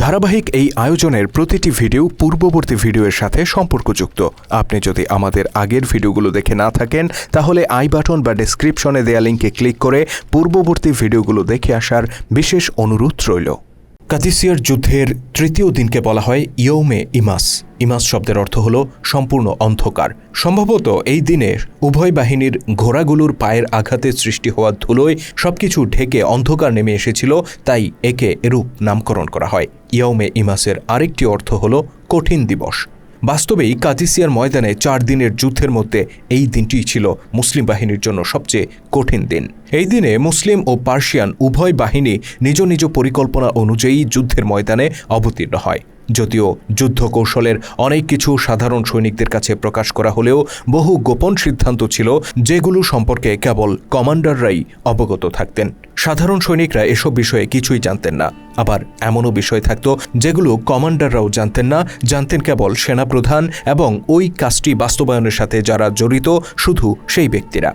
ধারাবাহিক এই আয়োজনের প্রতিটি ভিডিও পূর্ববর্তী ভিডিওর সাথে সম্পর্কযুক্ত। আপনি যদি আমাদের আগের ভিডিওগুলো দেখে না থাকেন, তাহলে আই বাটন বা ডেসক্রিপশনে দেয়া লিঙ্কে ক্লিক করে পূর্ববর্তী ভিডিওগুলো দেখে আসার বিশেষ অনুরোধ রইল। কাদিসিয়ার যুদ্ধের তৃতীয় দিনকে বলা হয় ইয়ৌমে ইমাস। ইমাস শব্দের অর্থ হল সম্পূর্ণ অন্ধকার। সম্ভবত এই দিনে উভয় বাহিনীর ঘোড়াগুলোর পায়ের আঘাতে সৃষ্টি হওয়া ধুলোয় সবকিছু ঢেকে অন্ধকার নেমে এসেছিল, তাই একে এরূপ নামকরণ করা হয়। ইয়ৌমে ইমাসের আরেকটি অর্থ হল কঠিন দিবস। বাস্তবেই কাদিসিয়ার ময়দানে চার দিনের যুদ্ধের মধ্যে এই দিনটিই ছিল মুসলিম বাহিনীর জন্য সবচেয়ে কঠিন দিন। এই দিনে মুসলিম ও পার্সিয়ান উভয় বাহিনী নিজ নিজ পরিকল্পনা অনুযায়ী যুদ্ধের ময়দানে অবতীর্ণ হয়। যদিও যুদ্ধ কৌশলের অনেক কিছু সাধারণ সৈনিকদের কাছে প্রকাশ করা হলেও বহু গোপন সিদ্ধান্ত ছিল যেগুলো সম্পর্কে কেবল কমান্ডাররাই অবগত থাকতেন। সাধারণ সৈনিকরা এসব বিষয়ে কিছুই জানতেন না। আবার এমনও বিষয় থাকত যেগুলো কমান্ডাররাও জানতেন না, জানতেন কেবল সেনাপ্রধান এবং ওই কাজটি বাস্তবায়নের সাথে যারা জড়িত, শুধু সেই ব্যক্তিরা।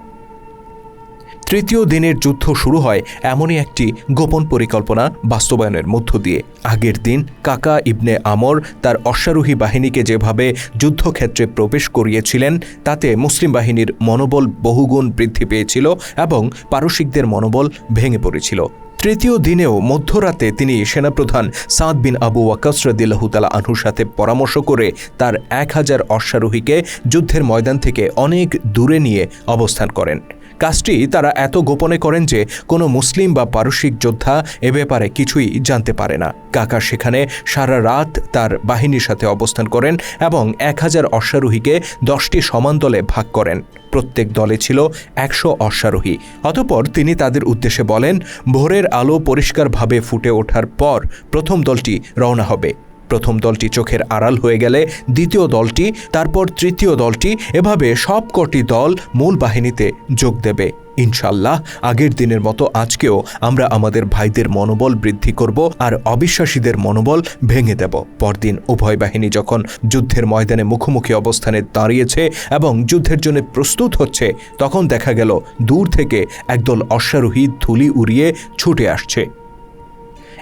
তৃতীয় দিনের যুদ্ধ শুরু হয় এমনই একটি গোপন পরিকল্পনা বাস্তবায়নের মধ্য দিয়ে। আগের দিন কাকা ইবনে আমর তার অশ্বারোহী বাহিনীকে যেভাবে যুদ্ধক্ষেত্রে প্রবেশ করিয়েছিলেন, তাতে মুসলিম বাহিনীর মনোবল বহুগুণ বৃদ্ধি পেয়েছিল এবং পারসিকদের মনোবল ভেঙে পড়েছিল। তৃতীয় দিনেও মধ্যরাতে তিনি সেনাপ্রধান সাদ বিন আবু ওয়াকাস রদিল্লাহুতালা আনহুর সাথে পরামর্শ করে তার এক হাজার অশ্বারোহীকে যুদ্ধের ময়দান থেকে অনেক দূরে নিয়ে অবস্থান করেন। কাজটি তারা এত গোপনে করেন যে কোনো মুসলিম বা পারসিক যোদ্ধা এ ব্যাপারে কিছুই জানতে পারে না। কাকা সেখানে সারা রাত তার বাহিনীর সাথে অবস্থান করেন এবং এক হাজার অশ্বারোহীকে দশটি সমান দলে ভাগ করেন। প্রত্যেক দলে ছিল একশো অশ্বারোহী। অতপর তিনি তাদের উদ্দেশ্যে বলেন, ভোরের আলো পরিষ্কারভাবে ফুটে ওঠার পর প্রথম দলটি রওনা হবে। প্রথম দলটি চোখের আড়াল হয়ে গেলে দ্বিতীয় দলটি, তারপর তৃতীয় দলটি, এভাবে সব কটি দল মূল বাহিনীতে যোগ দেবে। ইনশাল্লাহ আগের দিনের মতো আজকেও আমরা আমাদের ভাইদের মনোবল বৃদ্ধি করব আর অবিশ্বাসীদের মনোবল ভেঙে দেব। পরদিন উভয় বাহিনী যখন যুদ্ধের ময়দানে মুখোমুখি অবস্থানে দাঁড়িয়েছে এবং যুদ্ধের জন্য প্রস্তুত হচ্ছে, তখন দেখা গেল দূর থেকে একদল অশ্বারোহী ধুলি উড়িয়ে ছুটে আসছে।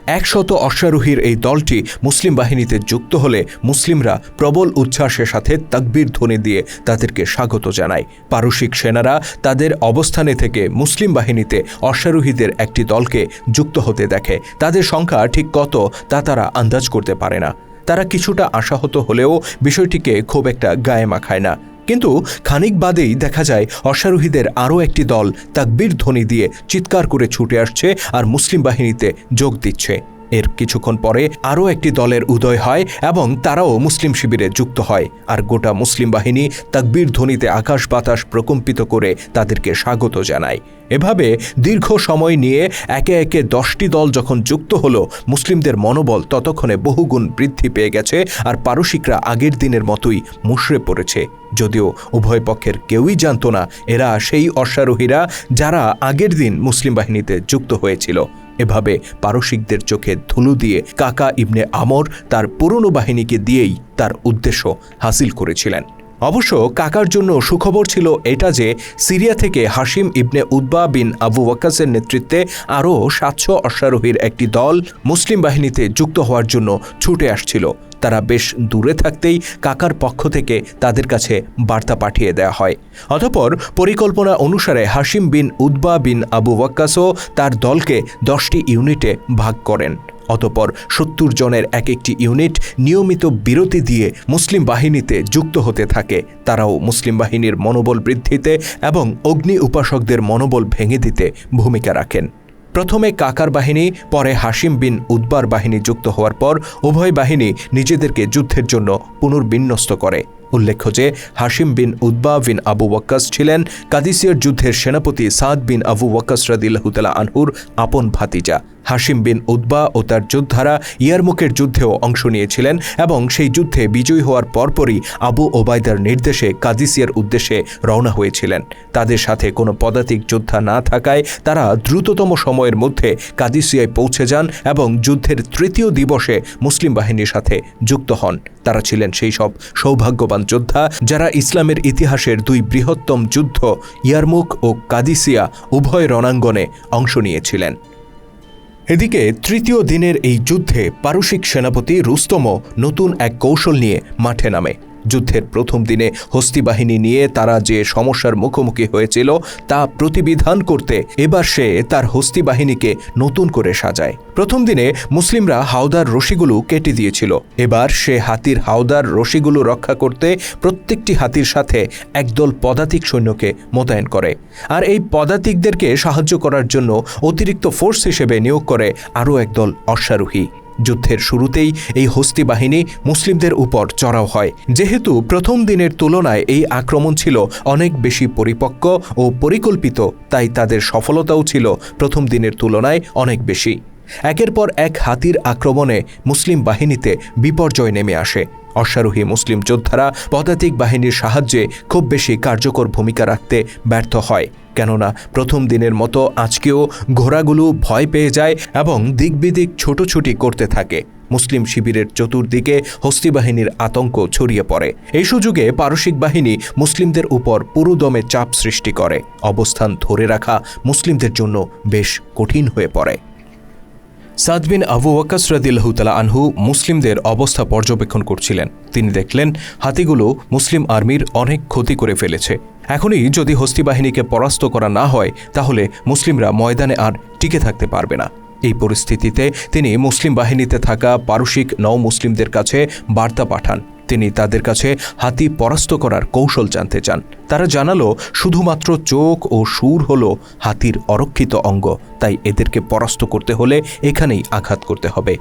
একশত অশ্বারোহীর এই দলটি মুসলিম বাহিনীতে যুক্ত হলে মুসলিমরা প্রবল উচ্ছ্বাসের সাথে তাকবীর ধ্বনি দিয়ে তাদেরকে স্বাগত জানায়। পারসিক সেনারা তাদের অবস্থানে থেকে মুসলিম বাহিনীতে অশ্বারোহীদের একটি দলকে যুক্ত হতে দেখে। তাদের সংখ্যা ঠিক কত তা তারা আন্দাজ করতে পারে না। তারা কিছুটা আশাহত হলেও বিষয়টিকে খুব একটা গায়ে মাখায় না। কিন্তু খানিক বাদেই দেখা যায় অশ্বারোহীদের আরও একটি দল তাকবীর ধ্বনি দিয়ে চিৎকার করে ছুটে আসছে আর মুসলিম বাহিনীতে যোগ দিচ্ছে। এর কিছুক্ষণ পরে আরও একটি দলের উদয় হয় এবং তারাও মুসলিম শিবিরে যুক্ত হয়। আর গোটা মুসলিম বাহিনী তাকবীর ধ্বনিতে আকাশ বাতাস প্রকম্পিত করে তাদেরকে স্বাগত জানায়। এভাবে দীর্ঘ সময় নিয়ে একে একে দশটি দল যখন যুক্ত হলো, মুসলিমদের মনোবল ততক্ষণে বহুগুণ বৃদ্ধি পেয়ে গেছে আর পারসিকরা আগের দিনের মতোই মুশড়ে পড়েছে। যদিও উভয় পক্ষের কেউই জানত না, এরা সেই অশ্বারোহীরা যারা আগের দিন মুসলিম বাহিনীতে যুক্ত হয়েছিল। এভাবে পারসিকদের চোখে ধুলু দিয়ে কাকা ইবনে আমর তার পুরনো বাহিনীকে দিয়েই তার উদ্দেশ্য হাসিল করেছিলেন। অবশ্য কাকার জন্য সুখবর ছিল এটা যে সিরিয়া থেকে হাসিম ইবনে উদ্বা বিন আবু ওয়াক্কাসের নেতৃত্বে আরও সাতশো অশ্বারোহীর একটি দল মুসলিম বাহিনীতে যুক্ত হওয়ার জন্য ছুটে আসছিল। তারা বেশ দূরে থাকতেই কাকার পক্ষ থেকে তাদের কাছে বার্তা পাঠিয়ে দেওয়া হয়। অতপর পরিকল্পনা অনুসারে হাসিম বিন উদ্বা বিন আবু ওয়াক্কাসও তার দলকে দশটি ইউনিটে ভাগ করেন। অতপর সত্তর জনের এক একটি ইউনিট নিয়মিত বিরতি দিয়ে মুসলিম বাহিনীতে যুক্ত হতে থাকে। তারাও মুসলিম বাহিনীর মনোবল বৃদ্ধিতে এবং অগ্নি উপাসকদের মনোবল ভেঙে দিতে ভূমিকা রাখেন। প্রথমে কাকার বাহিনী, পরে হাসিম বিন উদ্বার বাহিনী যুক্ত হওয়ার পর উভয় বাহিনী নিজেদেরকে যুদ্ধের জন্য পুনর্বিন্যস্ত করে। উল্লেখ্য যে হাসিম বিন উদ্বা বিন আবু ওয়াক্কাস ছিলেন কাদিসিয়ার যুদ্ধের সেনাপতি সাদ বিন আবু ওয়াক্কাস রাদিল্লাহুতালা আনহুর আপন ভাতিজা। হাসিম বিন উদ্বা ও তার যোদ্ধারা ইয়ারমুকের যুদ্ধেও অংশ নিয়েছিলেন এবং সেই যুদ্ধে বিজয়ী হওয়ার পরপরই আবু ওবায়দার নির্দেশে কাদিসিয়ার উদ্দেশ্যে রওনা হয়েছিলেন। তাদের সাথে কোনো পদাতিক যোদ্ধা না থাকায় তারা দ্রুততম সময়ের মধ্যে কাদিসিয়ায় পৌঁছে যান এবং যুদ্ধের তৃতীয় দিবসে মুসলিম বাহিনীর সাথে যুক্ত হন। তারা ছিলেন সেই সব সৌভাগ্যবান যোদ্ধা যারা ইসলামের ইতিহাসের দুই বৃহত্তম যুদ্ধ ইয়ারমুক ও কাদিসিয়া উভয় রণাঙ্গনে অংশ নিয়েছিলেন। এদিকে তৃতীয় দিনের এই যুদ্ধে পারসিক সেনাপতি রুস্তমও নতুন এক কৌশল নিয়ে মাঠে নামে। যুদ্ধের প্রথম দিনে হস্তি বাহিনী নিয়ে তারা যে সমস্যার মুখোমুখি হয়েছিল তা প্রতিবিধান করতে এবার সে তার হস্তি বাহিনীকে নতুন করে সাজায়। প্রথম দিনে মুসলিমরা হাওদার রশিগুলো কেটে দিয়েছিল। এবার সে হাতির হাওদার রশিগুলো রক্ষা করতে প্রত্যেকটি হাতির সাথে একদল পদাতিক সৈন্যকে মোতায়েন করে। আর এই পদাতিকদেরকে সাহায্য করার জন্য অতিরিক্ত ফোর্স হিসেবে নিয়োগ করে আরও একদল অশ্বারোহী। যুদ্ধের শুরুতেই এই হস্তি বাহিনী মুসলিমদের উপর চড়াও হয়। যেহেতু প্রথম দিনের তুলনায় এই আক্রমণ ছিল অনেক বেশি পরিপক্ক ও পরিকল্পিত, তাই তাদের সফলতাও ছিল প্রথম দিনের তুলনায় অনেক বেশি। একের পর এক হাতির আক্রমণে মুসলিম বাহিনীতে বিপর্যয় নেমে আসে। অশ্বারোহী মুসলিম যোদ্ধারা পদাতিক বাহিনীর সাহায্যে খুব বেশি কার্যকর ভূমিকা রাখতে ব্যর্থ হয়। কেননা প্রথম দিনের মতো আজকেও ঘোড়াগুলো ভয় পেয়ে যায় এবং দিকবিদিক ছোটোছুটি করতে থাকে। মুসলিম শিবিরের চতুর্দিকে হস্তি বাহিনীর আতঙ্ক ছড়িয়ে পড়ে। এই সুযোগে পারসিক বাহিনী মুসলিমদের উপর পুরুদমে চাপ সৃষ্টি করে। অবস্থান ধরে রাখা মুসলিমদের জন্য বেশ কঠিন হয়ে পড়ে। সাদ বিন আবু ওয়াকাস রদিল্লাহতালা আনহু মুসলিমদের অবস্থা পর্যবেক্ষণ করছিলেন। তিনি দেখলেন, হাতিগুলো মুসলিম আর্মির অনেক ক্ষতি করে ফেলেছে। এখনই যদি হস্তি বাহিনীকে পরাস্ত করা না হয়, তাহলে মুসলিমরা ময়দানে আর টিকে থাকতে পারবে না। এই পরিস্থিতিতে তিনি মুসলিম বাহিনীতে থাকা পারসিক নও মুসলিমদের কাছে বার্তা পাঠান। তিনি তাদের কাছে হাতি পরাস্ত করার কৌশল জানতে চান। তারা জানালো, শুধুমাত্র চোখ ও সুর হল হাতির অরক্ষিত অঙ্গ, তাই এদেরকে পরাস্ত করতে হলে এখানেই আঘাত করতে হবে।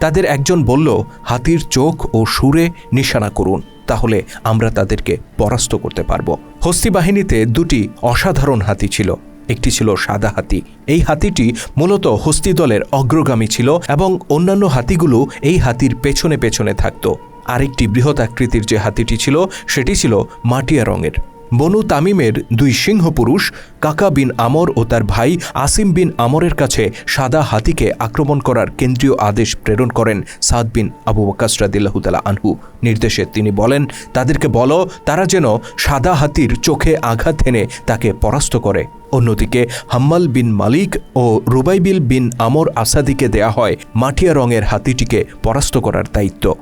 তাদের একজন বলল, হাতির চোখ ও সুরে নিশানা করুন, তাহলে আমরা তাদেরকে পরাস্ত করতে পারব। হস্তি বাহিনীতে দুটি অসাধারণ হাতি ছিল। একটি ছিল সাদা হাতি। এই হাতিটি মূলত হস্তি দলের অগ্রগামী ছিল এবং অন্যান্য হাতিগুলো এই হাতির পেছনে পেছনে থাকত। আরেকটি বৃহৎ আকৃতির যে হাতিটি ছিল, সেটি ছিল মাটিয়া রঙের। বনু তামিমের দুই সিংহ পুরুষ, কাকা বিন আমর ও তার ভাই আসিম বিন আমরের কাছে সাদা হাতিকে আক্রমণ করার কেন্দ্রীয় আদেশ প্রেরণ করেন সাদ বিন আবু বকাস রাদিল্লাহুতালা আনহু। নির্দেশে তিনি বলেন, তাদেরকে বলো, তারা যেন সাদা হাতির চোখে আঘাত এনে তাকে পরাস্ত করে। অন্যদিকে হাম্মাল বিন মালিক ও রুবাইবিল বিন আমর আসাদিকে দেয়া হয় মাটিয়া রঙের হাতিটিকে পরাস্ত করার দায়িত্ব।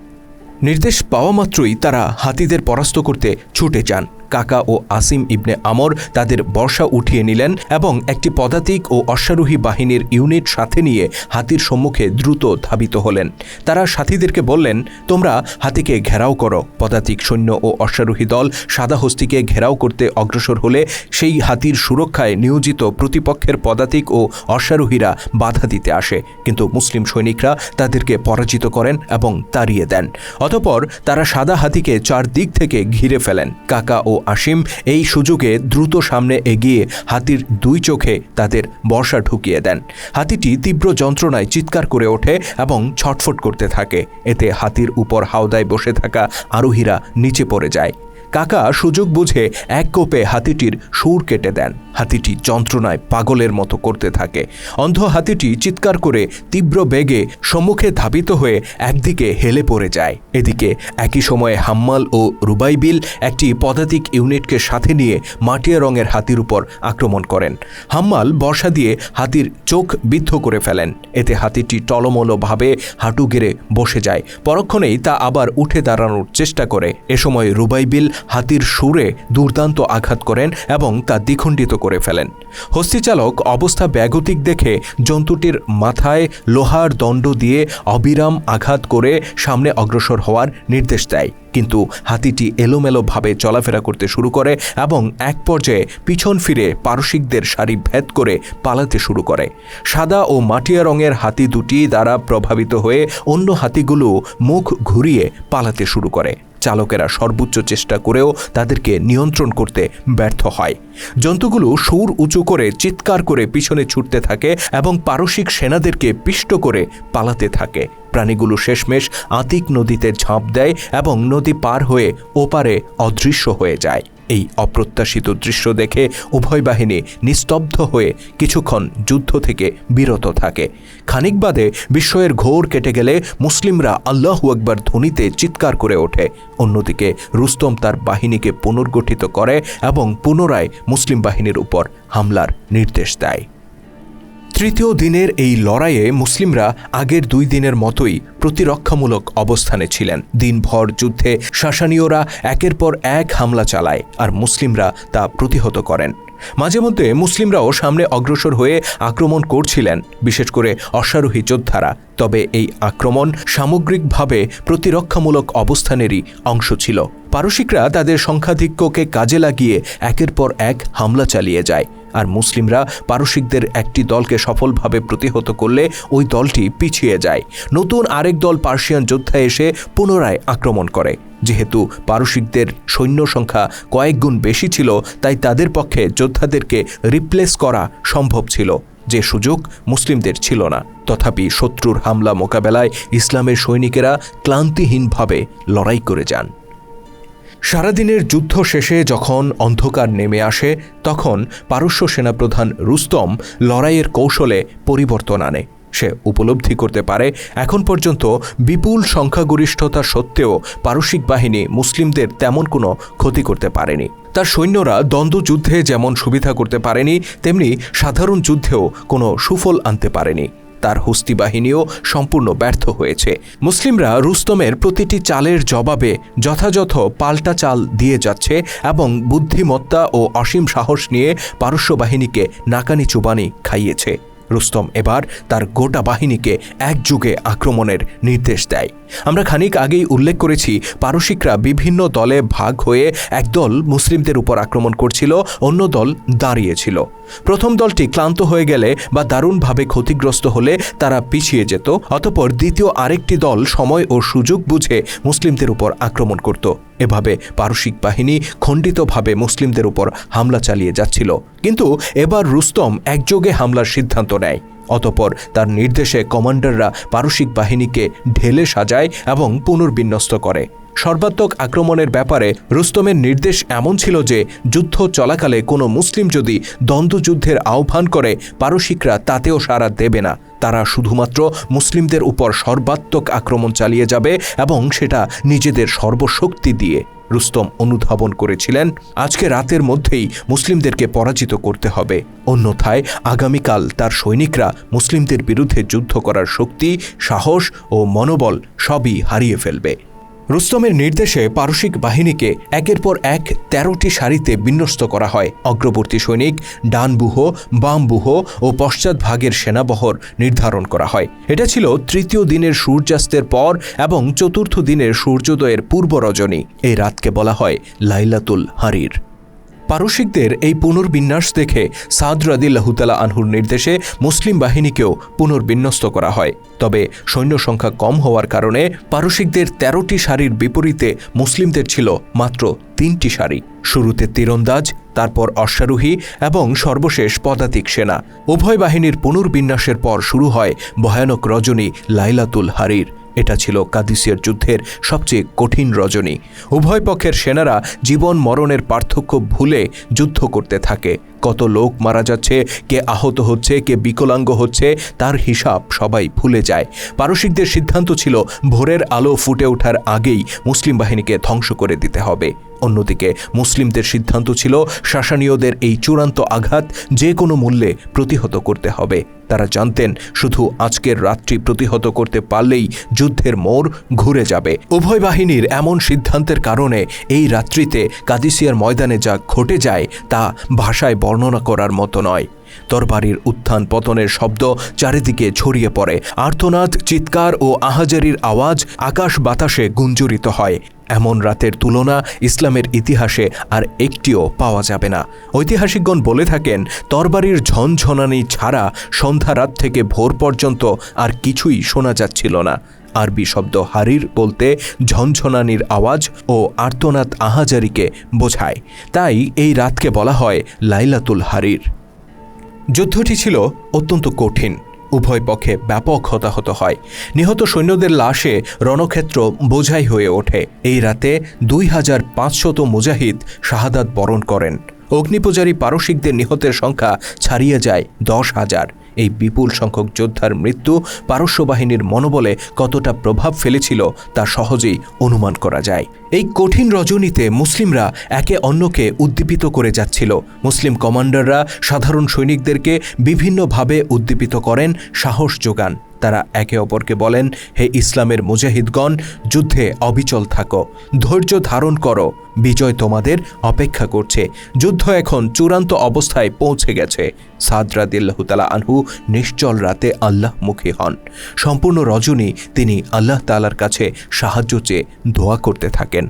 নির্দেশ পাওয়া মাত্রই তারা হাতিদের পরাস্ত করতে ছুটে যান। কাকা ও আসিম ইবনে আমর তাদের বর্ষা উঠিয়ে নিলেন এবং একটি পদাতিক ও অশ্বারোহী বাহিনীর ইউনিট সাথে নিয়ে হাতির সম্মুখে দ্রুত ধাবিত হলেন। তারা সাথীদেরকে বললেন, তোমরা হাতিকে ঘেরাও করো। পদাতিক সৈন্য ও অশ্বারোহী দল সাদা হস্তিকে ঘেরাও করতে অগ্রসর হলে সেই হাতির সুরক্ষায় নিয়োজিত প্রতিপক্ষের পদাতিক ও অশ্বারোহীরা বাধা দিতে আসে। কিন্তু মুসলিম সৈনিকরা তাদেরকে পরাজিত করেন এবং তাড়িয়ে দেন। অতপর তারা সাদা হাতিকে চারদিক থেকে ঘিরে ফেলেন। কাকা ও আসিম এই সুযোগে দ্রুত সামনে এগিয়ে হাতির দুই চোখে তাদের বর্ষা ঢুকিয়ে দেন। হাতিটি তীব্র যন্ত্রণায় চিৎকার করে ওঠে এবং ছটফট করতে থাকে। এতে হাতির উপর হাওদায় বসে থাকা আরোহীরা নিচে পড়ে যায়। কাকা সুযোগ বুঝে এক কোপে হাতিটির সুর কেটে দেন। হাতিটি যন্ত্রণায় পাগলের মতো করতে থাকে। অন্ধ হাতিটি চিৎকার করে তীব্র বেগে সম্মুখে ধাবিত হয়ে একদিকে হেলে পড়ে যায়। এদিকে একই সময়ে হাম্মাল ও রুবাইবিল একটি পদাতিক ইউনিটকে সাথে নিয়ে মাটিয়া রঙের হাতির উপর আক্রমণ করেন। হাম্মাল বর্ষা দিয়ে হাতির চোখ বিদ্ধ করে ফেলেন। এতে হাতিটি টলমলভাবে হাঁটু গেড়ে বসে যায়। পরক্ষণেই তা আবার উঠে দাঁড়ানোর চেষ্টা করে। এ সময় রুবাইবিল হাতির সুরে দুর্দান্ত আঘাত করেন এবং তা দ্বিখণ্ডিত করে ফেলেন। হস্তিচালক অবস্থা ব্যাগতিক দেখে জন্তুটির মাথায় লোহার দণ্ড দিয়ে অবিরাম আঘাত করে সামনে অগ্রসর হওয়ার নির্দেশ দেয়। কিন্তু হাতিটি এলোমেলোভাবে চলাফেরা করতে শুরু করে এবং এক পর্যায়ে পিছন ফিরে পারসিকদের সারি ভেদ করে পালাতে শুরু করে। সাদা ও মাটিয়া রঙের হাতি দুটি দ্বারা প্রভাবিত হয়ে অন্য হাতিগুলো মুখ ঘুরিয়ে পালাতে শুরু করে। চালকেরা সর্বোচ্চ চেষ্টা করেও তাদেরকে নিয়ন্ত্রণ করতে ব্যর্থ হয়। জন্তুগুলো সুর উঁচু করে চিৎকার করে পিছনে ছুটতে থাকে এবং পারসিক সেনাদেরকে পিষ্ট করে পালাতে থাকে। প্রাণীগুলো শেষমেশ আতিক নদীতে ঝাঁপ দেয় এবং নদী পার হয়ে ওপারে অদৃশ্য হয়ে যায়। এই অপ্রত্যাশিত দৃশ্য দেখে উভয় বাহিনী নিস্তব্ধ হয়ে কিছুক্ষণ যুদ্ধ থেকে বিরত থাকে। খানিক বাদে বিস্ময়ের ঘোর কেটে গেলে মুসলিমরা আল্লাহ আকবার ধ্বনিতে চিৎকার করে ওঠে। অন্যদিকে রুস্তম তার বাহিনীকে পুনর্গঠিত করে এবং পুনরায় মুসলিম বাহিনীর উপর হামলার নির্দেশ দেয়। তৃতীয় দিনের এই লড়াইয়ে মুসলিমরা আগের দুই দিনের মতোই প্রতিরক্ষামূলক অবস্থানে ছিলেন। দিনভর যুদ্ধে শাসানীয়রা একের পর এক হামলা চালায় আর মুসলিমরা তা প্রতিহত করেন। মাঝে মধ্যে মুসলিমরাও সামনে অগ্রসর হয়ে আক্রমণ করছিলেন, বিশেষ করে অশ্বারোহী যোদ্ধারা। তবে এই আক্রমণ সামগ্রিকভাবে প্রতিরক্ষামূলক অবস্থানেরই অংশ ছিল। পারসিকরা তাদের সংখ্যাধিক্যকে কাজে লাগিয়ে একের পর এক হামলা চালিয়ে যায়। আর মুসলিমরা পারসিকদের একটি দলকে সফলভাবে প্রতিহত করলে ওই দলটি পিছিয়ে যায়। নতুন আরেক দল পার্সিয়ান যোদ্ধা এসে পুনরায় আক্রমণ করে। যেহেতু পারসিকদের সৈন্য সংখ্যা কয়েক গুণ বেশি ছিল, তাই তাদের পক্ষে যোদ্ধাদেরকে রিপ্লেস করা সম্ভব ছিল। যে সুযোগ মুসলিমদের ছিল না। তথাপি শত্রুর হামলা মোকাবেলায় ইসলামের সৈনিকেরা ক্লান্তিহীনভাবে লড়াই করে যান। সারাদিনের যুদ্ধ শেষে যখন অন্ধকার নেমে আসে, তখন পারস্য সেনাপ্রধান রুস্তম লড়াইয়ের কৌশলে পরিবর্তন আনে। সে উপলব্ধি করতে পারে, এখন পর্যন্ত বিপুল সংখ্যাগরিষ্ঠতা সত্ত্বেও পারসিক বাহিনী মুসলিমদের তেমন কোনো ক্ষতি করতে পারেনি। তার সৈন্যরা দ্বন্দ্বযুদ্ধে যেমন সুবিধা করতে পারেনি, তেমনি সাধারণ যুদ্ধেও কোনো সুফল আনতে পারেনি। তার হস্তি বাহিনীও সম্পূর্ণ ব্যর্থ হয়েছে। মুসলিমরা রুস্তমের প্রতিটি চালের জবাবে যথাযথ পাল্টা চাল দিয়ে যাচ্ছে এবং বুদ্ধিমত্তা ও অসীম সাহস নিয়ে পারস্য বাহিনীকে নাকানি চুবানি খাইয়েছে। রুস্তম এবার তার গোটা বাহিনীকে একযুগে আক্রমণের নির্দেশ দেয়। আমরা খানিক আগেই উল্লেখ করেছি, পারসিকরা বিভিন্ন দলে ভাগ হয়ে একদল মুসলিমদের উপর আক্রমণ করছিল, অন্য দল দাঁড়িয়েছিল। প্রথম দলটি ক্লান্ত হয়ে গেলে বা দারুণভাবে ক্ষতিগ্রস্ত হলে তারা পিছিয়ে যেত, অতপর দ্বিতীয় আরেকটি দল সময় ও সুযোগ বুঝে মুসলিমদের উপর আক্রমণ করত। এভাবে পারসিক বাহিনী খণ্ডিতভাবে মুসলিমদের উপর হামলা চালিয়ে যাচ্ছিল। কিন্তু এবার রুস্তম একযোগে হামলার সিদ্ধান্ত নেয়। অতপর তার নির্দেশে কমান্ডাররা পারসিক বাহিনীকে ঢেলে সাজায় এবং পুনর্বিন্যস্ত করে। সর্বাত্মক আক্রমণের ব্যাপারে রুস্তমের নির্দেশ এমন ছিল যে, যুদ্ধ চলাকালে কোনো মুসলিম যদি দ্বন্দ্বযুদ্ধের আহ্বান করে, পারসিকরা তাতেও সাড়া দেবে না। তারা শুধুমাত্র মুসলিমদের উপর সর্বাত্মক আক্রমণ চালিয়ে যাবে এবং সেটা নিজেদের সর্বশক্তি দিয়ে। রুস্তম অনুধাবন করেছিলেন, আজকে রাতের মধ্যেই মুসলিমদেরকে পরাজিত করতে হবে। অন্যথায় আগামীকাল তার সৈনিকরা মুসলিমদের বিরুদ্ধে যুদ্ধ করার শক্তি, সাহস ও মনোবল সবই হারিয়ে ফেলবে। রুস্তমের নির্দেশে পারসিক বাহিনীকে একের পর এক তেরোটি সারিতে বিন্যস্ত করা হয়। অগ্রবর্তী সৈনিক ডানবুহ, বামবুহ ও পশ্চাৎভাগের সেনাবহর নির্ধারণ করা হয়। এটা ছিল তৃতীয় দিনের সূর্যাস্তের পর এবং চতুর্থ দিনের সূর্যোদয়ের পূর্ব রজনী। এই রাতকে বলা হয় লাইলাতুল হারির। পারসিকদের এই পুনর্বিন্যাস দেখে সাদ রাদিল্লাহুতালা আনহুর নির্দেশে মুসলিম বাহিনীকেও পুনর্বিন্যস্ত করা হয়। তবে সৈন্য সংখ্যা কম হওয়ার কারণে পারসিকদের তেরোটি সারির বিপরীতে মুসলিমদের ছিল মাত্র তিনটি সারি। শুরুতে তীরন্দাজ, তারপর অশ্বারোহী এবং সর্বশেষ পদাতিক সেনা। উভয় বাহিনীর পুনর্বিন্যাসের পর শুরু হয় ভয়ানক রজনী লাইলাতুল হারির। এটা ছিল কাদিসিয়ার যুদ্ধের সবচেয়ে কঠিন রজনী। উভয় পক্ষের সেনারা জীবন মরণের পার্থক্য ভুলে যুদ্ধ করতে থাকে। কত লোক মারা যাচ্ছে, কে আহত হচ্ছে, কে বিকলাঙ্গ হচ্ছে, তার হিসাব সবাই ভুলে যায়। পারসিকদের সিদ্ধান্ত ছিল, ভোরের আলো ফুটে ওঠার আগেই মুসলিম বাহিনীকে ধ্বংস করে দিতে হবে। অন্যদিকে, মুসলিমদের সিদ্ধান্ত ছিল, শাসানীয়দের এই চূড়ান্ত আঘাত যে কোনো মূল্যে প্রতিহত করতে হবে। তারা জানতেন, শুধু আজকের রাত্রি প্রতিহত করতে পারলেই যুদ্ধের মোড় ঘুরে যাবে। উভয় বাহিনীর এমন সিদ্ধান্তের কারণে এই রাত্রিতে কাদিসিয়ার ময়দানে যা ঘটে যায়, তা ভাষায় বর্ণনা করার মতো নয়। তরবারির উত্থান পতনের শব্দ চারিদিকে ছড়িয়ে পড়ে। আর্তনাদ, চিৎকার ও আহাজারির আওয়াজ আকাশ বাতাসে গুঞ্জরিত হয়। এমন রাতের তুলনা ইসলামের ইতিহাসে আর একটিও পাওয়া যাবে না। ঐতিহাসিকগণ বলে থাকেন, তরবারির ঝনঝনানি ছাড়া সন্ধ্যা রাত থেকে ভোর পর্যন্ত আর কিছুই শোনা যাচ্ছিল না। আরবি শব্দ হারির বলতে ঝনঝনানির আওয়াজ ও আর্তনাদ আহাজারিকে বোঝায়। তাই এই রাতকে বলা হয় লাইলাতুল হারির। যুদ্ধটি ছিল অত্যন্ত কঠিন। উভয় পক্ষে ব্যাপক হতাহত হয়। নিহত সৈন্যদের লাশে রণক্ষেত্র বোঝাই হয়ে ওঠে। এই রাতে দুই হাজার পাঁচশত মুজাহিদ শাহাদাত বরণ করেন। অগ্নিপূজারী পারসিকদের নিহতের সংখ্যা ছাড়িয়ে যায় দশ হাজার। এই বিপুল সংখ্যক যোদ্ধার মৃত্যু পারস্য বাহিনীর মনোবলে কতটা প্রভাব ফেলেছিল তা সহজেই অনুমান করা যায়। এই কঠিন রজনীতে মুসলিমরা একে অন্যকে উদ্দীপিত করে যাচ্ছিল। মুসলিম কমান্ডাররা সাধারণ সৈনিকদেরকে বিভিন্নভাবে উদ্দীপিত করেন, সাহস যোগান। তারা একে অপরকে বলেন, হে ইসলামের মুজাহিদগণ, যুদ্ধে অবিচল থাকো। ধৈর্য ধারণ করো। বিজয় তোমাদের অপেক্ষা করছে। যুদ্ধ এখন চূড়ান্ত অবস্থায় পৌঁছে গেছে। সাদরাদিল্লাহতালা আনহু নিশ্চল রাতে আল্লাহমুখী হন। সম্পূর্ণ রজনী তিনি আল্লাহ তালার কাছে সাহায্য চেয়ে দোয়া করতে থাকেন।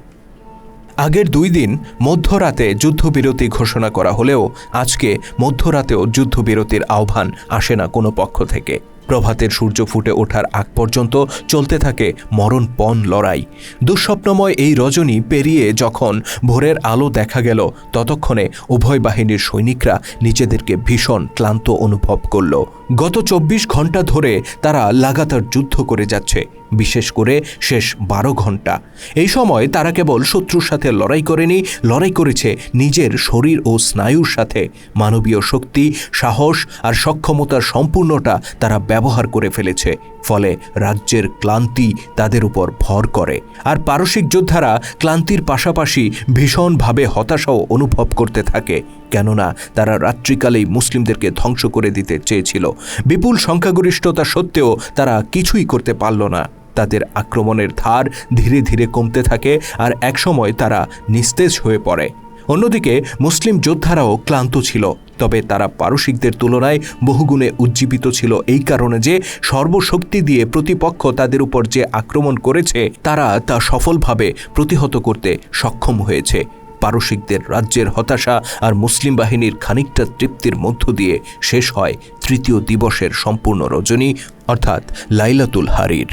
আগের দুই দিন মধ্যরাতে যুদ্ধবিরতি ঘোষণা করা হলেও আজকে মধ্যরাতেও যুদ্ধবিরতির আহ্বান আসে না কোনো পক্ষ থেকে। প্রভাতের সূর্য ফুটে ওঠার আগ পর্যন্ত চলতে থাকে মরণপণ লড়াই। দুঃস্বপ্নময় এই রজনী পেরিয়ে যখন ভোরের আলো দেখা গেল, ততক্ষণে উভয় বাহিনীর সৈনিকরা নিজেদেরকে ভীষণ ক্লান্ত অনুভব করল। গত চব্বিশ ঘণ্টা ধরে তারা লাগাতার যুদ্ধ করে যাচ্ছে। বিশেষ করে শেষ বারো ঘণ্টা। এই সময় তারা কেবল শত্রুর সাথে লড়াই করেনি, লড়াই করেছে নিজের শরীর ও স্নায়ুর সাথে। মানবীয় শক্তি, সাহস আর সক্ষমতার সম্পূর্ণটা তারা ব্যবহার করে ফেলেছে, ফলে রাজ্যের ক্লান্তি তাদের উপর ভর করে। আর পারসিক যোদ্ধারা ক্লান্তির পাশাপাশি ভীষণভাবে হতাশাও অনুভব করতে থাকে। কেননা তারা রাত্রিকালেই মুসলিমদেরকে ধ্বংস করে দিতে চেয়েছিল। বিপুল সংখ্যাগরিষ্ঠতা সত্ত্বেও তারা কিছুই করতে পারল না। তাদের আক্রমণের ধার ধীরে ধীরে কমতে থাকে আর একসময় তারা নিস্তেজ হয়ে পড়ে। অন্যদিকে মুসলিম যোদ্ধারাও ক্লান্ত ছিল, তবে তারা পারসিকদের তুলনায় বহুগুণে উজ্জীবিত ছিল এই কারণে যে সর্বশক্তি দিয়ে প্রতিপক্ষ তাদের উপর যে আক্রমণ করেছে, তারা তা সফলভাবে প্রতিহত করতে সক্ষম হয়েছে। পারসিকদের রাজ্যের হতাশা আর মুসলিম বাহিনীর খানিকটা তৃপ্তির মধ্য দিয়ে শেষ হয় তৃতীয় দিবসের সম্পূর্ণ রজনী, অর্থাৎ লাইলাতুল হারির।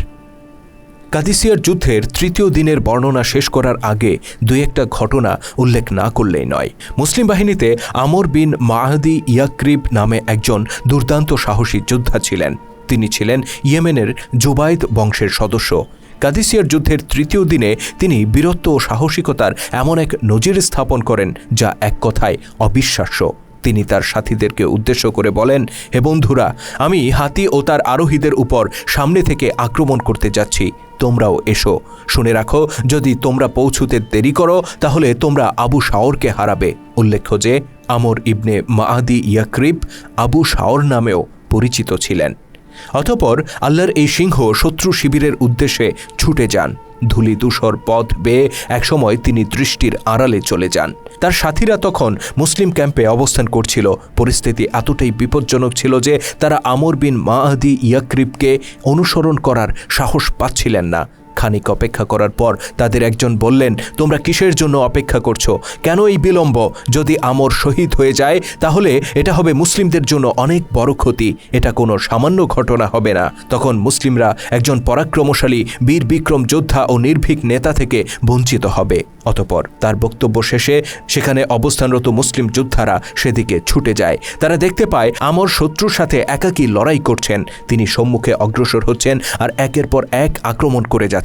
কাদিসিয়ার যুদ্ধের তৃতীয় দিনের বর্ণনা শেষ করার আগে দুই একটা ঘটনা উল্লেখ না করলেই নয়। মুসলিম বাহিনীতে আমর বিন মাহাদি ইয়াক্রিব নামে একজন দুর্দান্ত সাহসী যোদ্ধা ছিলেন। তিনি ছিলেন ইয়েমেনের জুবাইদ বংশের সদস্য। কাদিসিয়ার যুদ্ধের তৃতীয় দিনে তিনি বীরত্ব ও সাহসিকতার এমন এক নজির স্থাপন করেন, যা এক কথায় অবিশ্বাস্য। তিনি তার সাথীদেরকে উদ্দেশ্য করে বলেন, হে বন্ধুরা, আমি হাতি ও তার আরোহীদের উপর সামনে থেকে আক্রমণ করতে যাচ্ছি। তোমরাও এসো। শুনে রাখো, যদি তোমরা পৌঁছুতে দেরি করো, তাহলে তোমরা আবু শাওরকে হারাবে। উল্লেখ্য যে, আমর ইবনে মাহাদি ইয়াক্রিব আবু শাওর নামেও পরিচিত ছিলেন। অতপর আল্লাহর এই সিংহ শত্রু শিবিরের উদ্দেশ্যে ছুটে যান। ধুলি ধূসর পথ বেয়ে একসময় তিনি দৃষ্টির আড়ালে চলে যান। তার সাথীরা তখন মুসলিম ক্যাম্পে অবস্থান করছিল। পরিস্থিতি এতটাই বিপজ্জনক ছিল যে তারা আমর বিন মাহাদি ইয়াকরিবকে অনুসরণ করার সাহস পাচ্ছিলেন না। খানিক অপেক্ষা করার পর তাদের একজন বললেন, তোমরা কিসের জন্য অপেক্ষা করছ? কেন এই বিলম্ব? যদি আমর শহীদ হয়ে যায়, তাহলে এটা হবে মুসলিমদের জন্য অনেক বড় ক্ষতি। এটা কোনো সামান্য ঘটনা হবে না। তখন মুসলিমরা একজন পরাক্রমশালী বীর বিক্রম যোদ্ধা ও নির্ভীক নেতা থেকে বঞ্চিত হবে। অতপর তার বক্তব্য শেষে সেখানে অবস্থানরত মুসলিম যোদ্ধারা সেদিকে ছুটে যায়। তারা দেখতে পায়, আমর শত্রুর সাথে একাকী লড়াই করছেন। তিনি সম্মুখে অগ্রসর হচ্ছেন আর একের পর এক আক্রমণ করে যাচ্ছেন।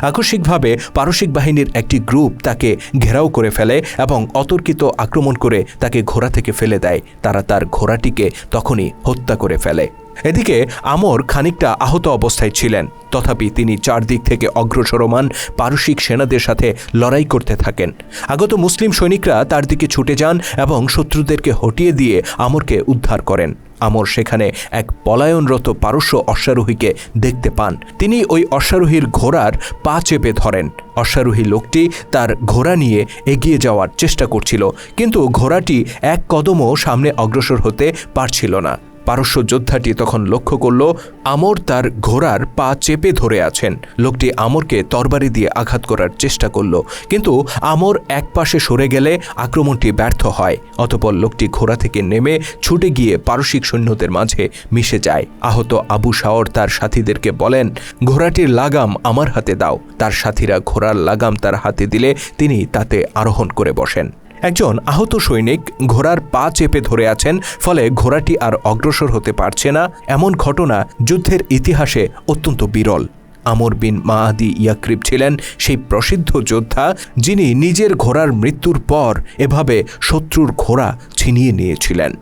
আকস্মিকভাবে পারসিক বাহিনীর একটি গ্রুপ তাকে ঘেরাও করে ফেলে এবং অতর্কিত আক্রমণ করে তাকে ঘোড়া থেকে ফেলে দেয়। তারা তার ঘোড়াটিকে তখনই হত্যা করে ফেলে। এদিকে আমর খানিকটা আহত অবস্থায় ছিলেন। তথাপি তিনি চারদিক থেকে অগ্রসরমান পারসিক সেনাদের সাথে লড়াই করতে থাকেন। আগত মুসলিম সৈনিকরা তার দিকে ছুটে যান এবং শত্রুদেরকে হটিয়ে দিয়ে আমরকে উদ্ধার করেন। আমর সেখানে এক পলায়নরত পারস্য অশ্বারোহীকে দেখতে পান। তিনি ওই অশ্বারোহীর ঘোড়ার পা চেপে ধরেন। অশ্বারোহী লোকটি তার ঘোড়া নিয়ে এগিয়ে যাওয়ার চেষ্টা করছিল, কিন্তু ঘোড়াটি এক কদমও সামনে অগ্রসর হতে পারছিল না। পারস্য যোদ্ধাটি তখন লক্ষ্য করল, আমর তার ঘোড়ার পা চেপে ধরে আছেন। লোকটি আমরকে তরবারি দিয়ে আঘাত করার চেষ্টা করল, কিন্তু আমর এক পাশে সরে গেলে আক্রমণটি ব্যর্থ হয়, অতপর লোকটি ঘোড়া থেকে নেমে ছুটে গিয়ে পারসিক সৈন্যদের মাঝে মিশে যায়। আহত আবু শাওর তার সাথীদেরকে বলেন, ঘোড়াটির লাগাম আমার হাতে দাও। তার সাথীরা ঘোড়ার লাগাম তার হাতে দিলে তিনি তাতে আরোহণ করে বসেন। একজন আহত সৈনিক ঘোড়ার পা চেপে ধরে আছেন, ফলে ঘোড়াটি আর অগ্রসর হতে পারছে না। এমন ঘটনা যুদ্ধের ইতিহাসে অত্যন্ত বিরল। আমর বিন মাহাদি ইয়াক্রিব ছিলেন সেই প্রসিদ্ধ যোদ্ধা, যিনি নিজের ঘোড়ার মৃত্যুর পর এভাবে শত্রুর ঘোড়া ছিনিয়ে নিয়েছিলেন।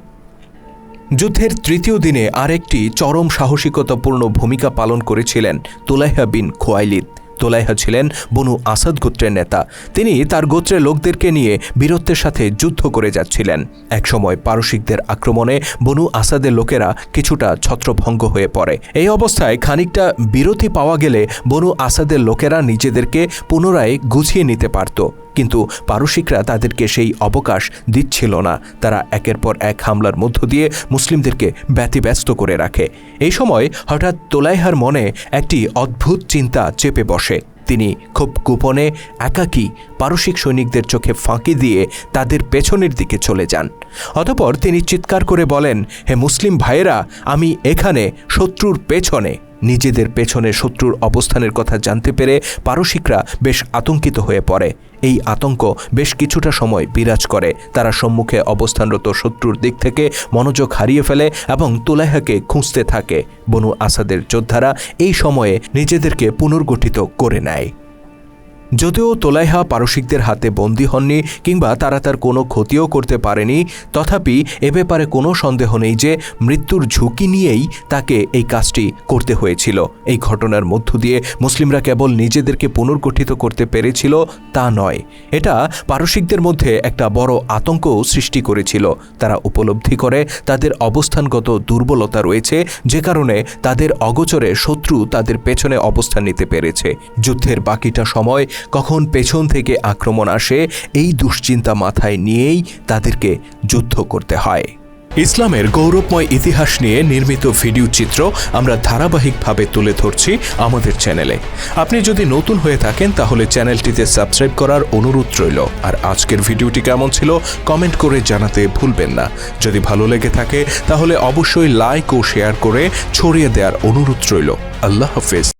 যুদ্ধের তৃতীয় দিনে আরেকটি চরম সাহসিকতাপূর্ণ ভূমিকা পালন করেছিলেন তোলাইহা বিন খোয়াইলিদ। তোলাইহা ছিলেন বনু আসাদ গোত্রের নেতা। তিনি তার গোত্রের লোকদেরকে নিয়ে বীরত্বের সাথে যুদ্ধ করে যাচ্ছিলেন। একসময় পারসিকদের আক্রমণে বনু আসাদের লোকেরা কিছুটা ছত্রভঙ্গ হয়ে পড়ে। এই অবস্থায় খানিকটা বিরতি পাওয়া গেলে বনু আসাদের লোকেরা নিজেদেরকে পুনরায় গুছিয়ে নিতে পারত। কিন্তু পারসিকরা তাদেরকে সেই অবকাশ দিচ্ছিল না। তারা একের পর এক হামলার মধ্য দিয়ে মুসলিমদেরকে ব্যতিব্যস্ত করে রাখে। এই সময় হঠাৎ তোলাইহার মনে একটি অদ্ভুত চিন্তা চেপে বসে। তিনি খুব গোপনে, একাকী পারসিক সৈনিকদের চোখে ফাঁকি দিয়ে তাদের পেছনের দিকে চলে যান। অতপর তিনি চিৎকার করে বলেন, হে মুসলিম ভাইয়েরা, আমি এখানে শত্রুর পেছনে। নিজেদের পেছনে শত্রুর অবস্থানের কথা জানতে পেরে পারসিকরা বেশ আতঙ্কিত হয়ে পড়ে। এই আতঙ্ক বেশ কিছুটা সময় বিরাজ করে। তারা সম্মুখে অবস্থানরত শত্রুর দিক থেকে মনোযোগ হারিয়ে ফেলে এবং তুলাহাকে খুঁজতে থাকে। বনু আসাদের যোদ্ধারা এই সময়ে নিজেদেরকে পুনর্গঠিত করে নেয়। যদিও তোলাইহা পারসিকদের হাতে বন্দী হননি কিংবা তারা তার কোনো ক্ষতিও করতে পারেনি, তথাপি এ ব্যাপারে কোনো সন্দেহ নেই যে মৃত্যুর ঝুঁকি নিয়েই তাকে এই কাজটি করতে হয়েছিল। এই ঘটনার মধ্য দিয়ে মুসলিমরা কেবল নিজেদেরকে পুনর্গঠিত করতে পেরেছিল তা নয়, এটা পারসিকদের মধ্যে একটা বড় আতঙ্কও সৃষ্টি করেছিল। তারা উপলব্ধি করে তাদের অবস্থানগত দুর্বলতা রয়েছে, যে কারণে তাদের অগোচরে শত্রু তাদের পেছনে অবস্থান নিতে পেরেছে। যুদ্ধের বাকিটা সময় কখন পেছন থেকে আক্রমণ আসে, এই দুশ্চিন্তা মাথায় নিয়েই তাদেরকে যুদ্ধ করতে হয়। ইসলামের গৌরবময় ইতিহাস নিয়ে নির্মিত ভিডিও চিত্র আমরা ধারাবাহিকভাবে তুলে ধরছি আমাদের চ্যানেলে। আপনি যদি নতুন হয়ে থাকেন, তাহলে চ্যানেলটিতে সাবস্ক্রাইব করার অনুরোধ রইল। আর আজকের ভিডিওটি কেমন ছিল, কমেন্ট করে জানাতে ভুলবেন না। যদি ভালো লেগে থাকে, তাহলে অবশ্যই লাইক ও শেয়ার করে ছড়িয়ে দেওয়ার অনুরোধ রইল। আল্লাহ হাফেজ।